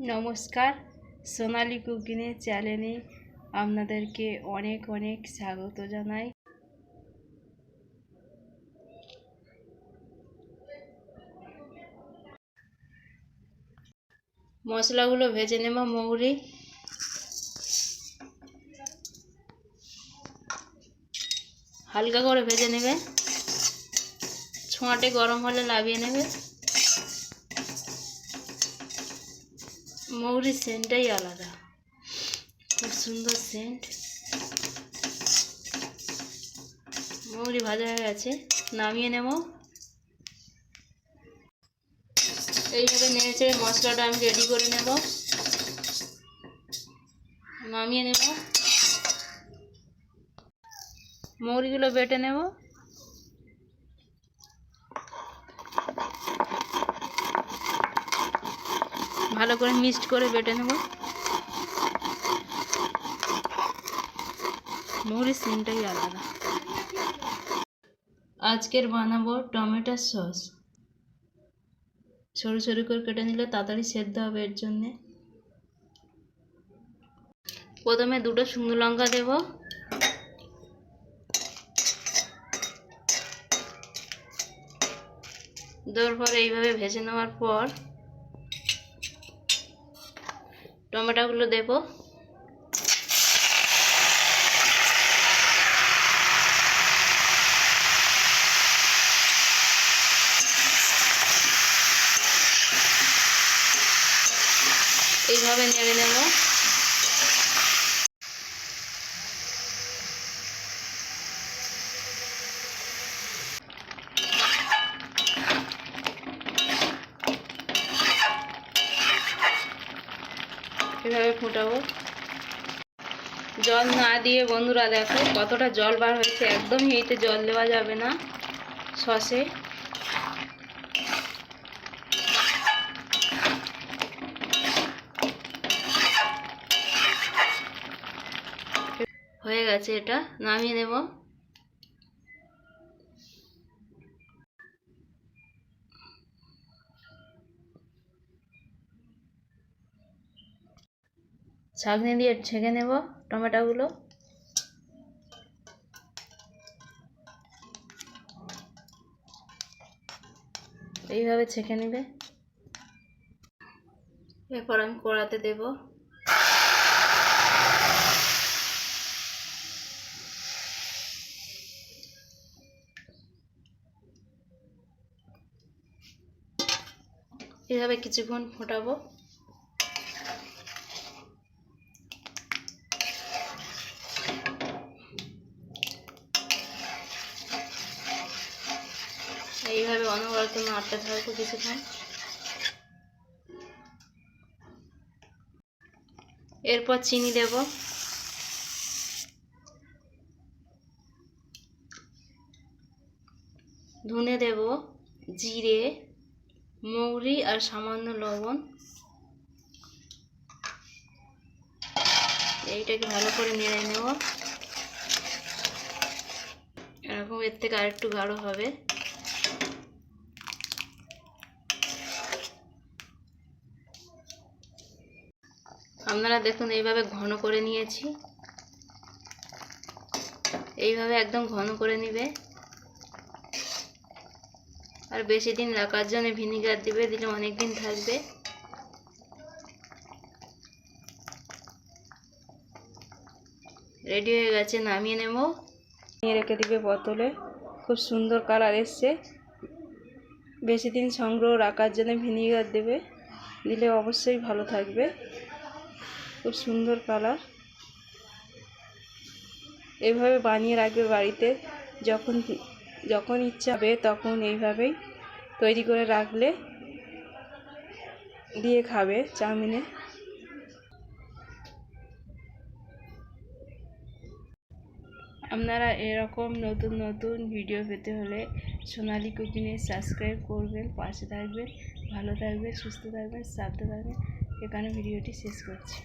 নমস্কার। সোনালি কুকিংয়ের চ্যানেলে আপনাদেরকে অনেক অনেক স্বাগত জানাই। মশলাগুলো ভেজে নেব, মৌরি। হালকা করে ভেজে নেবে। ছোঁয়াটে গরম হলে লাভিয়ে নেবে। মৌরির সেন্টটাই আলাদা। খুব সুন্দর সেন্ট মৌরি ভাজা হয়ে গেছে। নামিয়ে নেব। এইভাবে নেড়ে চেড়ে মশলাটা আমি রেডি করে নেব। নামিয়ে নেব। মৌরিগুলো বেটে নেব। ভালো করে মিক্সড করে বেটে নেব। মৌরির সিনটাই আলাদা। আজকের বানাবো টমেটোর সস। সরু সরু করে কেটে নিলে তাড়াতাড়ি সেদ্ধ হবে এর জন্যে। প্রথমে দুটো শুকনো লঙ্কা দেব। দেওয়ার পর এইভাবে ভেজে নেওয়ার পর টমেটোগুলো দেব। এইভাবে নেড়ে নেব। এভাবে ফুটাবো? জল না দিয়ে বন্ধুরা দেখো কতটা জল বার হয়েছে। একদমই এইতে জল দেওয়া যাবে না সসে। হয়ে গেছে এটা, নামিয়ে নেব। ছাঁকনি দিয়ে ছেঁকে নেব টমেটোগুলো। এইভাবে ছেঁকে নেবে। এরপর আমি কড়াতে দেব। এইভাবে কিছুক্ষণ ফোটাবো। এইভাবে অনবরত নাড়তে থাকব কিছুক্ষণ এরপর চিনি দেব। ধুনে দেব, জিরে, মৌরি আর সামান্য লবণ। এইটাকে ভালো করে নেড়ে নেব। এরকম এর থেকে আরেকটু গাঢ় হবে। আপনারা দেখুন, এইভাবে ঘন করে নিয়েছি। এইভাবে একদম ঘন করে নিবে। আর বেশি দিন রাখার জন্য ভিনিগার দিবে, দিলে অনেক দিন থাকবে। রেডি হয়ে গেছে, নামিয়ে নেব। নিয়ে রেখে দিবে বোতলে। খুব সুন্দর কালার এসছে। বেশি দিন সংগ্রহ রাখার জন্য ভিনিগার দেবে। দিলে অবশ্যই ভালো থাকবে। খুব সুন্দর কালার। এভাবে বানিয়ে রাখবে বাড়িতে। যখন যখন ইচ্ছা হবে তখন এইভাবেই তৈরি করে রাখলে দিয়ে খাবে চাউমিনে। আপনারা এরকম নতুন নতুন ভিডিও পেতে হলে সোনালি কুকিংয়ে সাবস্ক্রাইব করবেন, পাশে থাকবেন, ভালো থাকবেন, সুস্থ থাকবেন, সাবধানে থাকবেন। এখানে ভিডিওটি শেষ করছি।